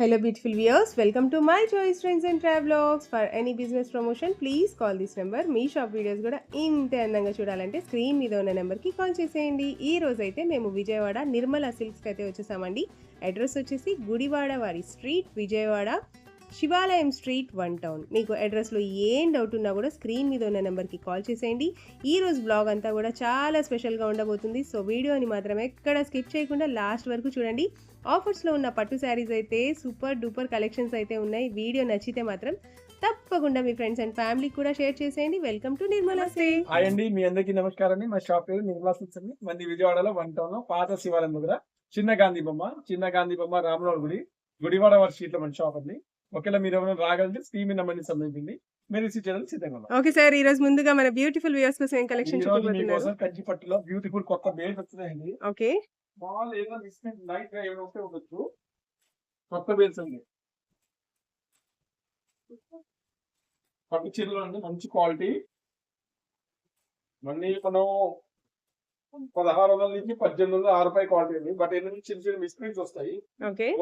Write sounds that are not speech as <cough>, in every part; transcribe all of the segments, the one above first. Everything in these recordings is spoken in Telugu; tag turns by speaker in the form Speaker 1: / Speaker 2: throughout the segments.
Speaker 1: Hello beautiful viewers. Welcome to my choice friends and travelogues for any business promotion please call this number me shop videos కూడా ఇంతే అందంగా చూడాలంటే స్క్రీన్ మీద ఉన్న నెంబర్కి కాల్ చేసేయండి. ఈ రోజు అయితే మేము విజయవాడ నిర్మల సిల్క్స్కి అయితే వచ్చేసామండి. అడ్రస్ వచ్చేసి గుడివాడ వారి స్ట్రీట్ విజయవాడ శివాలయం స్ట్రీట్ వన్ టౌన్ మీకు అడ్రస్లో ఏం డౌట్ ఉన్నా కూడా స్క్రీన్ మీద ఉన్న నెంబర్కి కాల్ చేసేయండి. ఈ రోజు బ్లాగ్ అంతా కూడా చాలా స్పెషల్గా ఉండబోతుంది. సో వీడియోని మాత్రం ఎక్కడ స్కిప్ చేయకుండా లాస్ట్ వరకు చూడండి. ఆఫర్స్లో ఉన్న పట్టు శారీస్ అయితే సూపర్ డూపర్ కలెక్షన్స్ అయితే ఉన్నాయి. వీడియో నచ్చితే మాత్రం తప్పకుండా మీ ఫ్రెండ్స్ అండ్ ఫ్యామిలీకి కూడా షేర్ చేసేయండి. Welcome to Nirmala say
Speaker 2: hi అండి మీ అందరికీ నమస్కారం అండి. మా షాప్ పేరు నిర్మలా సిక్స్ అండి. మంది విజయవాడలో వన్ టౌన్లో పాత శివాలయం దగ్గర. చిన్న గాంధీ బొమ్మ చిన్న గాంధీ బొమ్మ రామనోడు గుడి గుడివాడ వారి స్ట్రీట్లో మన షాప్ అండి. ఒకవేళ మీరు ఎవరైనా రాగలిగితే స్క్రీన్ మీద నెంబర్ని సంబంధించింది మీరు చేయడానికి సిద్ధంగా ఉన్నాం.
Speaker 1: ఓకే సార్ ఈ రోజు ముందుగా మన బ్యూటిఫుల్ వ్యూస్ కోసం ఏం కలెక్షన్ చూపించబోతున్నారు
Speaker 2: కంచి పట్టులో బ్యూటిఫుల్ కొత్త బేల్స్ వచ్చినాయండి
Speaker 1: ఓకే.
Speaker 2: మాల్ ఏదో డిస్కౌంట్ నైట్గా ఏమైనా ఉంటే ఉండొచ్చు. కొత్త బేల్స్ అండి. పట్టు చీరలు అండి మంచి క్వాలిటీ. మళ్ళీ మనం పదహారు వందల నుంచి పద్దెనిమిది వందల ఆరు రూపాయల క్వాలిటీ అండి. బట్ ఏంటంటే చిన్న చిన్న మిస్ప్రింట్స్ వస్తాయి.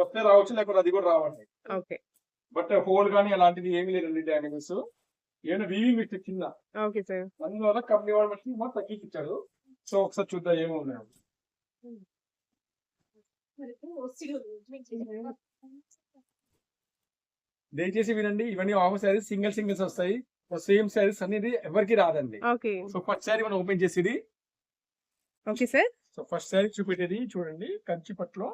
Speaker 2: వస్తే రావచ్చు లేకపోతే అది కూడా రావండి.
Speaker 1: ఓకే.
Speaker 2: బట్ హోల్ కానీ అలాంటిది ఏమీ లేదండి డ్యామేజెస్ ఏమైనా వీవింగ్ మిస్టేక్ కింద అందువల్ల కంపెనీ వాడు మట్టి మాకు తగ్గించి ఇచ్చాడు. సో ఒకసారి చూద్దాం ఏమో ఉన్నాయి <laughs> దయచేసి వినండి ఇవన్నీ ఆఫర్ శారీస్ సింగిల్ సింగిల్స్ వస్తాయి. సేమ్ శారీస్ అనేది ఎవరికి రాదండి.
Speaker 1: ఓకే.
Speaker 2: సో ఫస్ట్ శారీ మనం ఓపెన్ చేసేది.
Speaker 1: Okay sir.
Speaker 2: So first sari చూపెట్టేది చూడండి కంచి పట్టులో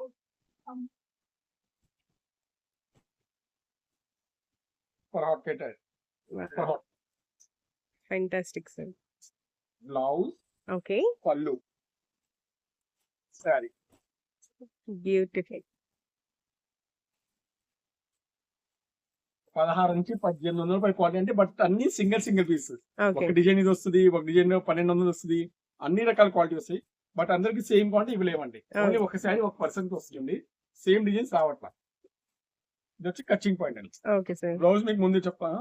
Speaker 2: పరాట్ పెట్టాడు పరాట్
Speaker 1: ఫెంటాస్టిక్ సార్
Speaker 2: బ్లౌజ్
Speaker 1: ఓకే
Speaker 2: పళ్ళు శారీ
Speaker 1: బ్యూటిఫుల్
Speaker 2: పదహారు నుంచి పద్దెనిమిది వందల రూపాయల క్వాలిటీ అంటే బట్ అన్ని సింగిల్ సింగిల్ పీస్ ఒక డిజైన్ ఇది వస్తుంది ఒక డిజైన్ పన్నెండు వందలు వస్తుంది అన్ని రకాల క్వాలిటీ వస్తాయి. బట్ అందరికి సేమ్ క్వాలిటీ ఇవి లేవండి. ఓన్లీ ఒక శారీ ఒక పర్సన్ వస్తుంది సేమ్ డిజైన్స్ రావట్లా. ఇది వచ్చి కచ్చింగ్ పాయింట్ అండి.
Speaker 1: ఓకే సార్
Speaker 2: బ్లౌజ్ మీకు ముందు చెప్తాను.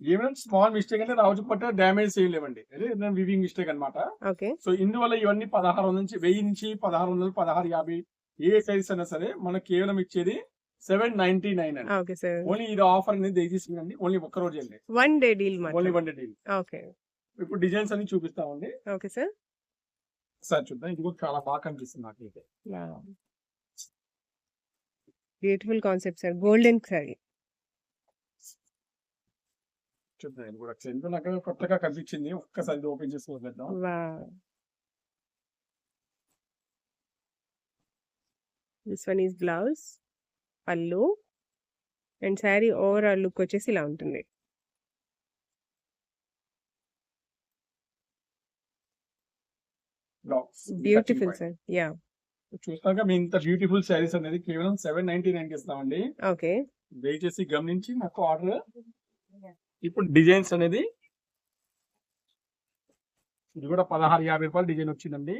Speaker 2: ఏమైనా స్మాల్ మిస్టేక్ అంటే రావచ్చు పట్ట డ్యామేజ్ ఏం లేవండి. వివింగ్ మిస్టేక్ అన్నమాట.
Speaker 1: ఓకే
Speaker 2: సో ఇందువల్ల ఇవన్నీ పదహారు వందల నుంచి వెయ్యి నుంచి పదహారు వందలు పదహారు యాభై ఏ సైజ్ అయినా సరే మనకు కేవలం ఇచ్చేది సెవెన్ నైన్టీ నైన్ అండి.
Speaker 1: Okay sir.
Speaker 2: ఓన్లీ ఇది ఆఫర్ అనేది దయచేసి వినండి. ఓన్లీ ఒక్క రోజు అండి
Speaker 1: one day deal
Speaker 2: only one day
Speaker 1: okay.
Speaker 2: ఇప్పుడు డిజైన్స్ అన్ని చూపిస్తామండి.
Speaker 1: Okay sir.
Speaker 2: సార్ చూద్దాం. ఇది కూడా చాలా బాగా కనిపిస్తుంది నాకు ఇది
Speaker 1: beautiful concept sir. Golden sari
Speaker 2: చూద్దాం. ఇది కూడా నాకు కొత్తగా కనిపించింది. ఒక్కసారి ఓపెన్ చేసి వదిలేద్దాం
Speaker 1: దిస్ వన్ ఈజ్ బ్లౌజ్ పళ్ళు అండ్ శారీ ఓవరాల్ లుక్ వచ్చేసి ఇలా ఉంటుంది. బ్యూటిఫుల్ సార్ యా
Speaker 2: చూస్తాక మీ ఇంత బ్యూటిఫుల్ శారీస్ అనేది కేవలం సెవెన్ నైన్టీ నైన్ ఇస్తామండి.
Speaker 1: ఓకే
Speaker 2: దయచేసి గమనించి నాకు ఆర్డర్ ఇప్పుడు డిజైన్స్ అనేది ఇది కూడా పదహారు యాభై రూపాయలు డిజైన్ వచ్చిందండి.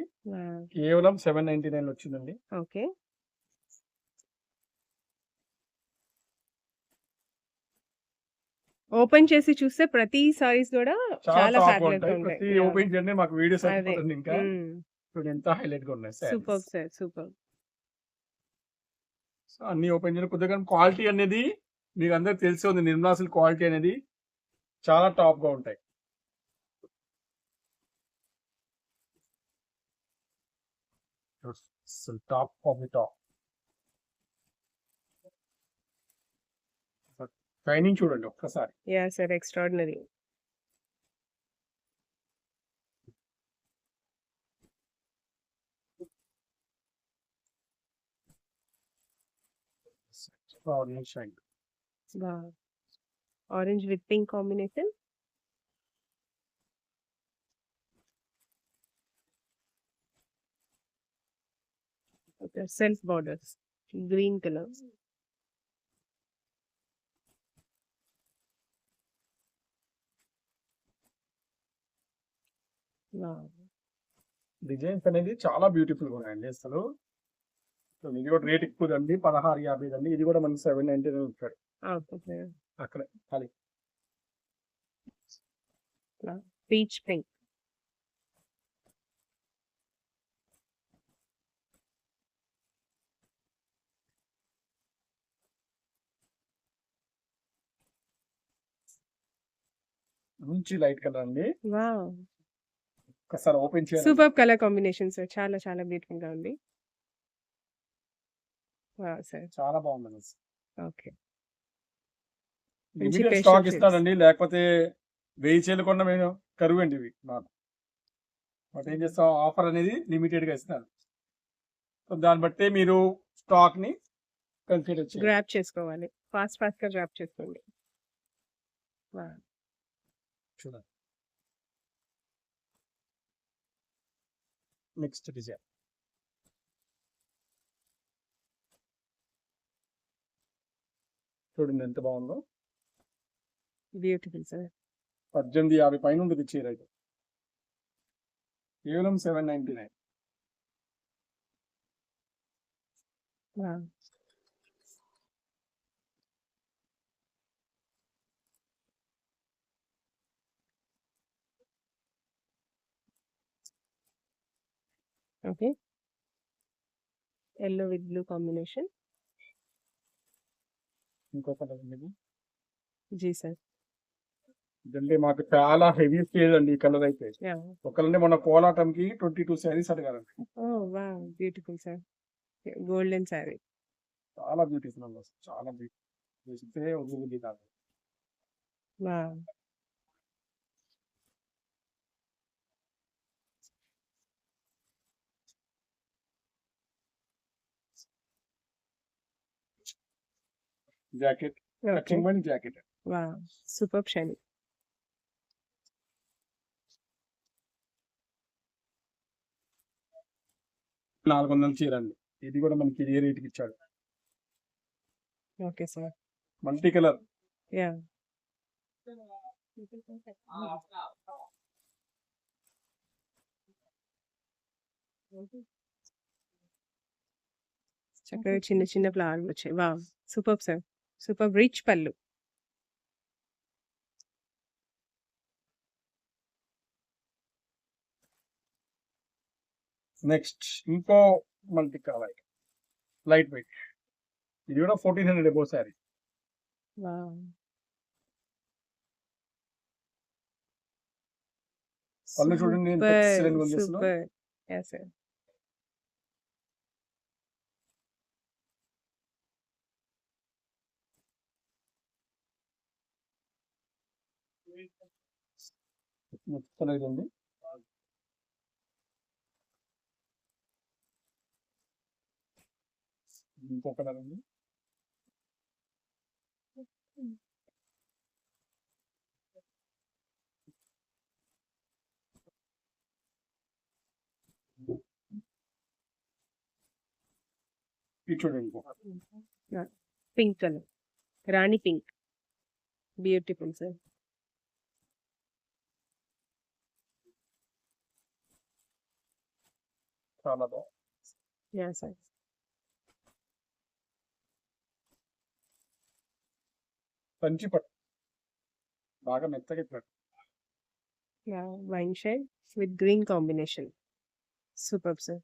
Speaker 2: కేవలం సెవెన్ నైన్టీ నైన్ వచ్చిందండి.
Speaker 1: ఓకే ఓపెన్ చేసి చూస్తే ప్రతి సారీస్ కూడా చాలా
Speaker 2: ప్రతి ఓపెన్ చేయండి మాకు వీడియోస్. అయిపోతుంది ఇంకా. చూడండి ఎంత హైలైట్గా ఉన్నాయి
Speaker 1: సూపర్. సార్ సూపర్
Speaker 2: సో అన్ని ఓపెన్ చేయడం కొద్దిగా క్వాలిటీ అనేది మీకు అందరికి తెలిసి ఉంది. నిర్మలాసుల క్వాలిటీ అనేది చాలా టాప్గా ఉంటాయి. Top of the top training చూడండి ఒక్కసారి
Speaker 1: yeah sir extraordinary
Speaker 2: shine
Speaker 1: orange with pink combination self borders green colour
Speaker 2: designs అనేది చాలా బ్యూటిఫుల్గా ఉన్నాయండి అసలు. ఇది కూడా రేట్ ఎక్కువ అండి పదహారు యాభై అండి ఇది కూడా మనకి సెవెన్ నైన్టీ నైన్ ఉంటాడు అక్కడ ఖాళీ.
Speaker 1: Peach pink.
Speaker 2: మంచి లైట్ కలర్ అండి. ఒకసారి ఓపెన్ చేయాలి
Speaker 1: సూపర్బ్ కలర్ కాంబినేషన్ సార్. చాలా చాలా బ్యూటిఫుల్‌గా ఉంది. వావ్! సార్.
Speaker 2: చాలా బాగుందండి
Speaker 1: ఓకే.
Speaker 2: Limited stock
Speaker 1: shades.
Speaker 2: ఇస్తాడండి లేకపోతే వెయ్యి చీరలు కొన్న మేము కరువు అండి ఇవి మాకు బట్ ఏం చేస్తాం ఆఫర్ అనేది లిమిటెడ్గా ఇస్తాను సో దాన్ని బట్టి మీరు స్టాక్ని కన్సిడర్ చేయాలి
Speaker 1: గ్రాబ్ చేసుకోవాలి. ఫాస్ట్ ఫాస్ట్‌గా గ్రాబ్ చేసుకోండి. వావ్!
Speaker 2: చూడండి నెక్స్ట్ డిజైన్. చూడండి ఎంత బాగుందో.
Speaker 1: Beautiful sir.
Speaker 2: పద్దెనిమిది యాభై పైన ఉంటుంది చీర అయితే కేవలం seven ninety nine
Speaker 1: okay. Yellow with blue combination.
Speaker 2: ఇంకో కలర్ ఉంది
Speaker 1: జీ సార్.
Speaker 2: ఇదంటే మాకు చాలా హెవీ షేడ్ అండి ఈ కలర్ అయితే
Speaker 1: యాహ్!
Speaker 2: ఒకళ్ళంటే మన కోలాటంకి twenty two saris!
Speaker 1: Wow! Beautiful sir. Golden sari.
Speaker 2: చాలా బ్యూటిఫుల్ అండి చాలా బ్యూటిఫుల్ కాదు జాకెట్ పని జాకెట్
Speaker 1: వావ్! Superb shining.
Speaker 2: నాలుగు వందల చీర అండి ఇది కూడా మనకి ఏ రేట్కి ఇచ్చాడు
Speaker 1: okay sir.
Speaker 2: Multi colour
Speaker 1: yeah! చక్కగా చిన్న చిన్న ఫ్లవర్లు వచ్చాయి. Wow! Superb sir. Superb rich పళ్ళు.
Speaker 2: నెక్స్ట్ ఇంకో మల్టీ కలర్ లైట్ వెయిట్. ఇది కూడా fourteen hundred above sari
Speaker 1: wow!
Speaker 2: పళ్ళు చూడండి ఎంత
Speaker 1: సూపర్!
Speaker 2: excellent గా ఉంది అసలు.
Speaker 1: సూపర్! యాహ్! సార్.
Speaker 2: మొత్తం నచ్చుతలేదండి ఇంకో కలర్ అండి చూడండి
Speaker 1: పింక్ కలర్. రాణి పింక్. Beautiful sir.
Speaker 2: చాలా బాగుంది
Speaker 1: యాహ్! సార్.
Speaker 2: కంచి పట్టు బాగా మెత్తగా ఇట్టాడు
Speaker 1: yeah! Wine shade with green combination. Superb sir.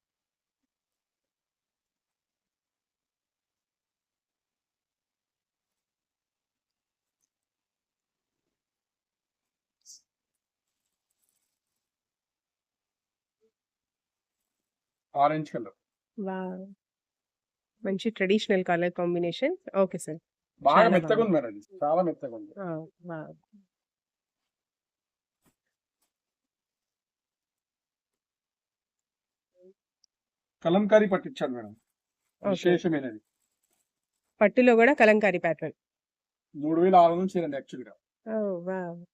Speaker 2: Orange colour
Speaker 1: wow! మంచి traditional colour combination. Okay sir.
Speaker 2: బాగా మెత్తగా. ఉంది మేడం. చాలా మెత్తగా ఉంది! కలంకారీ పట్టించాడు మేడం. విశేషమైనది
Speaker 1: పట్టులో గూడా కలంకారీ ప్యాటర్న్.
Speaker 2: మూడు వేల ఆరు వందలు చీరండి యాక్చువల్గా
Speaker 1: ఓహ్! వావ్!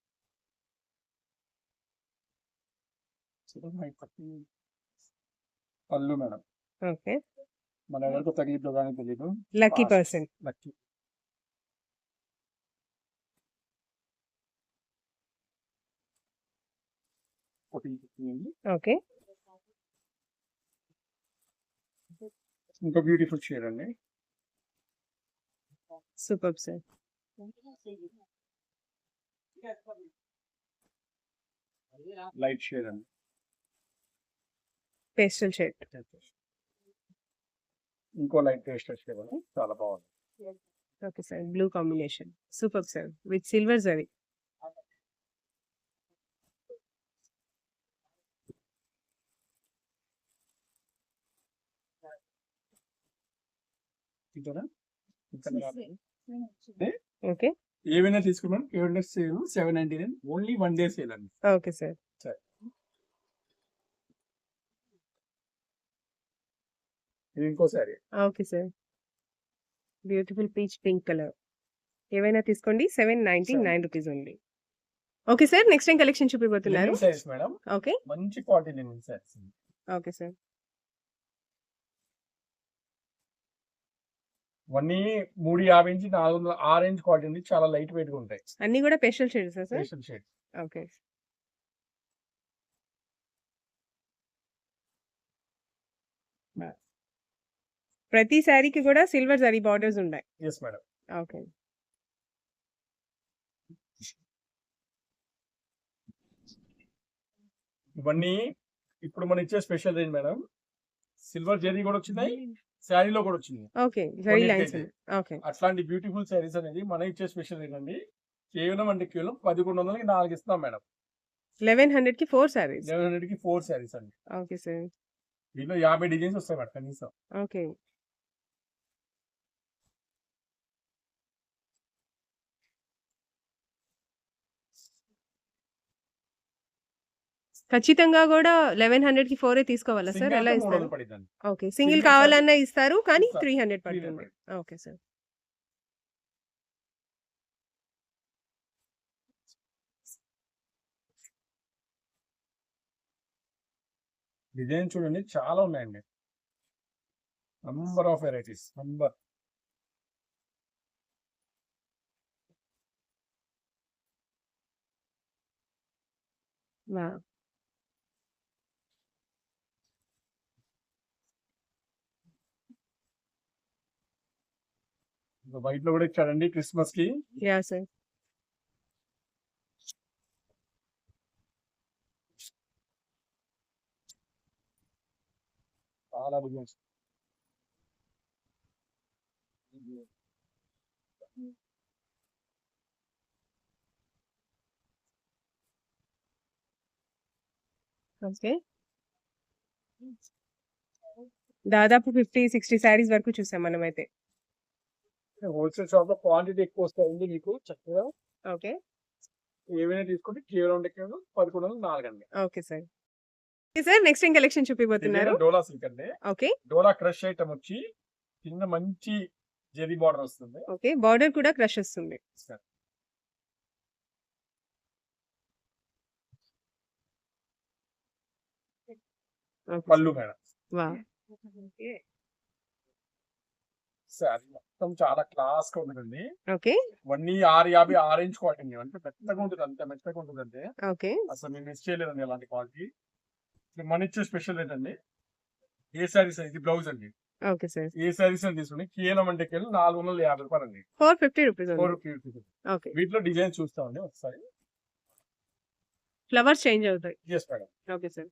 Speaker 2: పళ్ళు మేడం
Speaker 1: ఓకే.
Speaker 2: మన ఎవరికో తగిలిద్దో కానీ తెలియదు
Speaker 1: లక్కీ. పర్సన్.
Speaker 2: లక్కీ.
Speaker 1: ఓకే.
Speaker 2: ఇంకో బ్యూటిఫుల్ షేడ్ అండి
Speaker 1: సూపర్బ్ సార్.
Speaker 2: లైట్ షేడ్ అండి
Speaker 1: పేస్టల్ షేడ్.
Speaker 2: ఇంకో లైట్ పేస్టల్ షేడ్ చాలా బాగుంది.
Speaker 1: Okay sir blue combination. Super sir with silver zari. Okay.
Speaker 2: ఏవైనా తీసుకున్నాను ఏవైనా sale seven ninety nine. Only one day sale అండి.
Speaker 1: Okay sir.
Speaker 2: ఇది ఇంకో sari
Speaker 1: okay sir. Beautiful peach pink colour. ఏవైనా తీసుకోండి. సెవెన్ నైన్టీ నైన్ రూపీస్ ఉంది. Okay sir next time collection చూపిపోతున్నారు.
Speaker 2: Madam
Speaker 1: okay.
Speaker 2: మంచి క్వాలిటీ
Speaker 1: ఓకే సార్.
Speaker 2: ఇవన్నీ మూడు యాభై నుంచి నాలుగు వందల ఆరెంజ్ క్వాలిటీ ఉంది. చాలా లైట్ వెయిట్గా ఉంటాయి.
Speaker 1: అన్ని కూడా special shades sir?
Speaker 2: Special shade
Speaker 1: okay. ప్రతి శారీకి కూడా సిల్వర్ జరీ బార్డర్స్ ఉన్నాయి
Speaker 2: ఎస్ మేడం
Speaker 1: ఓకే.
Speaker 2: ఇవన్నీ ఇప్పుడు మనం ఇచ్చే special range madam silver zari కూడా వచ్చినాయి శారీలో కూడా వచ్చింది
Speaker 1: ఓకే జరీ లైన్స్. ఓకే.
Speaker 2: అట్లాంటి బ్యూటిఫుల్ శారీస్ అనేది మనం ఇచ్చే స్పెషల్ రేంజ్ అండి. కేవలం అంటే కేవలం పదకొండు వందలకి నాలుగు ఇస్తాం మేడం
Speaker 1: లెవెన్ హండ్రెడ్కి ఫోర్ శారీస్.
Speaker 2: లెవెన్ హండ్రెడ్కి ఫోర్ శారీస్ అండి.
Speaker 1: Okay sir.
Speaker 2: దీనిలో యాభై డిజైన్స్ వస్తాయి మేడం కనీసం.
Speaker 1: ఓకే. ఖచ్చితంగా కూడా లెవెన్ హండ్రెడ్కి ఫోరే తీసుకోవాలా సార్? ఎలా ఇస్తారు? ఓకే. సింగిల్ కావాలన్నా ఇస్తారు కానీ. త్రీ హండ్రెడ్
Speaker 2: 300
Speaker 1: పడుతుంది. Okay sir.
Speaker 2: డిజైన్ చూడండి చాలా ఉన్నాయండి. Number of varieties number.
Speaker 1: వా
Speaker 2: వైట్లో కూడా ఇచ్చాడండి క్రిస్మస్కి
Speaker 1: యా సార్.
Speaker 2: చాలా
Speaker 1: ఓకే. దాదాపు ఫిఫ్టీ సిక్స్టీ శారీస్ వరకు చూసాం మనం అయితే
Speaker 2: హోల్సేల్ షాప్లో క్వాంటిటీ ఎక్కువ వస్తాయండి మీకు చక్కగా.
Speaker 1: ఓకే.
Speaker 2: ఏమైనా తీసుకుంటే కేవలం పదకొండు వందలు నాలుగు అండి.
Speaker 1: Okay sir. సార్ నెక్స్ట్ ఏం కలెక్షన్ చూపిపోతున్నారు
Speaker 2: డోలా సిల్క్ అండి.
Speaker 1: ఓకే.
Speaker 2: డోలా క్రష్ ఐటమ్ వచ్చి కింద మంచి జెరీ బార్డర్ వస్తుంది.
Speaker 1: ఓకే బార్డర్ కూడా క్రష్ వస్తుంది.
Speaker 2: పళ్ళు మేడం. సారీ మొత్తం చాలా క్లాస్గా ఉంటుందండి
Speaker 1: ఓకే
Speaker 2: ఇవన్నీ ఆరు యాభై ఆరెంజ్ క్వాలిటీ అంటే మెత్తగా ఉంటుంది అంతే మెత్తగా ఉంటుంది అంటే
Speaker 1: ఓకే
Speaker 2: అసలు మేము మిస్ చేయలేదండి అలాంటి క్వాలిటీ మన ఇచ్చే స్పెషల్ ఏంటండి? ఏ శారీస్ ఇది బ్లౌజ్ అండి.
Speaker 1: ఓకే సార్
Speaker 2: ఏ శారీస్ అని తీసుకుని కేవలం అంటే కేవలం నాలుగు వందల యాభై రూపాయలు అండి.
Speaker 1: ఫోర్ ఫిఫ్టీ రూపీస్
Speaker 2: ఫోర్
Speaker 1: ఉంది ఓకే
Speaker 2: వీటిలో డిజైన్ చూస్తామండి ఒకసారి.
Speaker 1: ఫ్లవర్స్ చేంజ్ అవుతాయి.
Speaker 2: ఎస్ మేడం
Speaker 1: ఓకే సార్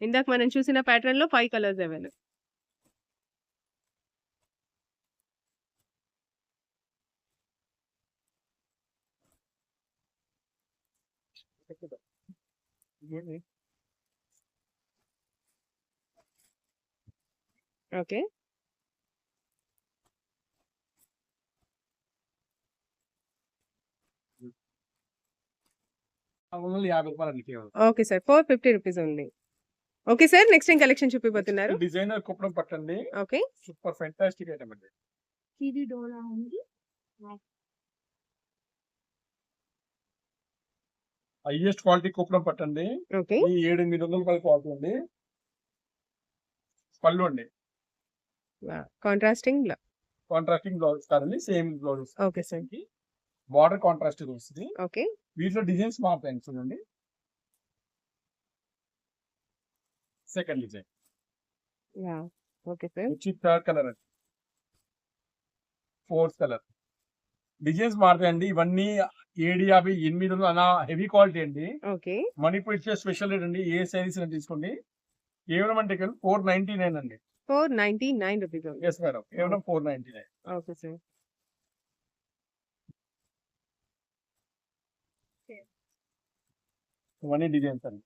Speaker 1: ఇందాక మనం చూసిన ప్యాటర్న్లో five colours available okay. Okay sir four fifty rupees ఉంది. ఓకే సార్ నెక్స్ట్ ఏం కలెక్షన్ చూపిపోతున్నారు?
Speaker 2: డిజైనర్ కుప్పడం పట్టండి.
Speaker 1: ఓకే.
Speaker 2: సూపర్ ఫెంటాస్టిక్ ఐటమ్ అండి.
Speaker 3: ఇది డోలా ఉంది.
Speaker 2: హైయెస్ట్ క్వాలిటీ కుప్పడం పట్టండి. ఈ ఏడు ఎనిమిది వందల రూపాయల క్వాలిటీ అండి పళ్ళు అండి.
Speaker 1: కాంట్రాస్టింగ్
Speaker 2: కాంట్రాస్టింగ్ బ్లౌజ్ కాదండి same blouse
Speaker 1: okay sir
Speaker 2: border contrast వస్తుంది.
Speaker 1: ఓకే
Speaker 2: వీటిలో డిజైన్స్ మారుతాయి చూడండి. Second design
Speaker 1: okay sir
Speaker 2: third colour అండి. ఫోర్త్ కలర్ డిజైన్స్ మారుతాయండి ఇవన్నీ ఏడు యాభై ఎనిమిది వందలు అలా హెవీ క్వాలిటీ అండి.
Speaker 1: ఓకే.
Speaker 2: మణిపూర్ ఇచ్చే స్పెషల్ రేట్ అండి. ఏ సారీస్ తీసుకోండి. కేవలం అంటే ఫోర్ నైన్టీ నైన్ అండి.
Speaker 1: Four ninety nine rupees
Speaker 2: yes madam కేవలం four ninety nine
Speaker 1: okay sir
Speaker 2: ఇవన్నీ డిజైన్స్ అండి.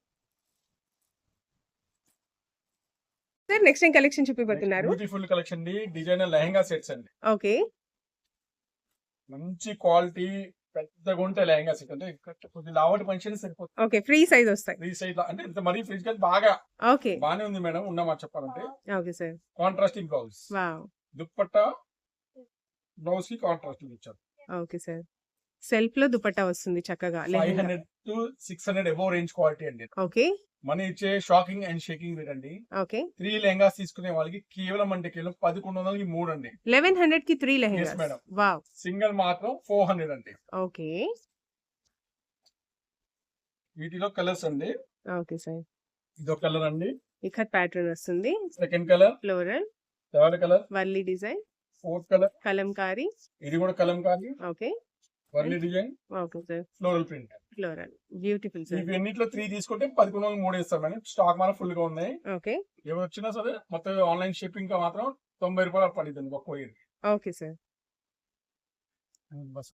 Speaker 1: సార్ నెక్స్ట్ ఏం కలెక్షన్ చూపిపోతున్నారు
Speaker 2: బ్యూటిఫుల్ కలెక్షన్ అండి. డిజైనర్ లెహంగా సెట్స్ అండి.
Speaker 1: ఓకే.
Speaker 2: మంచి క్వాలిటీ పెద్దగా ఉంటాయి లెహంగా సెట్ అంటే కొద్ది లావటి మనిషిని సరిపోతుంది.
Speaker 1: ఓకే ఫ్రీ సైజ్ వస్తాయి.
Speaker 2: ఫ్రీ సైజ్ అంటే ఇంత మరీ ఫ్రిజ్గా బాగా
Speaker 1: ఓకే.
Speaker 2: బానే ఉంది మేడం ఉన్నమా చెప్పాలంటే.
Speaker 1: Okay sir.
Speaker 2: Contrasting blouse
Speaker 1: wow.
Speaker 2: Dupatta బ్లౌజ్కి కాంట్రాస్టింగ్ ఇచ్చారు.
Speaker 1: Okay sir. సెల్ఫ్లో దుపట్టా వస్తుంది చక్కగా
Speaker 2: five hundred to six hundred above range quality అండి
Speaker 1: ఓకే.
Speaker 2: మనీ ఇచ్చే షాకింగ్ అండ్ షేకింగ్ రేట్ అండి.
Speaker 1: ఓకే.
Speaker 2: త్రీ లెహంగాస్ తీసుకునే వాళ్ళకి కేవలం అంటే కేవలం పదకొండు వందలకి మూడు అండి.
Speaker 1: లెవెన్ హండ్రెడ్కి three lehenga
Speaker 2: madam.
Speaker 1: Wow.
Speaker 2: Single మాత్రం ఫోర్ హండ్రెడ్ అండి.
Speaker 1: ఓకే.
Speaker 2: వీటిలో కలర్స్ అండి.
Speaker 1: Okay sir.
Speaker 2: ఇదో కలర్ అండి.
Speaker 1: ఇక్కత్ ప్యాటర్న్ వస్తుంది.
Speaker 2: Second colour.
Speaker 1: Floral.
Speaker 2: Third colour.
Speaker 1: Warli design.
Speaker 2: Fourth colour.
Speaker 1: Kalamkari.
Speaker 2: ఇది కూడా Kalamkari.
Speaker 1: Okay.
Speaker 2: Warli design
Speaker 1: okay sir
Speaker 2: floral print
Speaker 1: floral beautiful sir
Speaker 2: ఇవి ఎన్నిట్లో త్రీ తీసుకుంటే పదకొండు వందలు మూడు ఇస్తాం మేడం. స్టాక్ ఫుల్గా ఉన్నాయి.
Speaker 1: ఓకే
Speaker 2: ఎవరు వచ్చినా సరే మొత్తం ఆన్లైన్ షిప్పింగ్గా మాత్రం తొంభై రూపాయలు పడుతుంది ఒక్క
Speaker 1: ఓకే సార్
Speaker 2: బస్.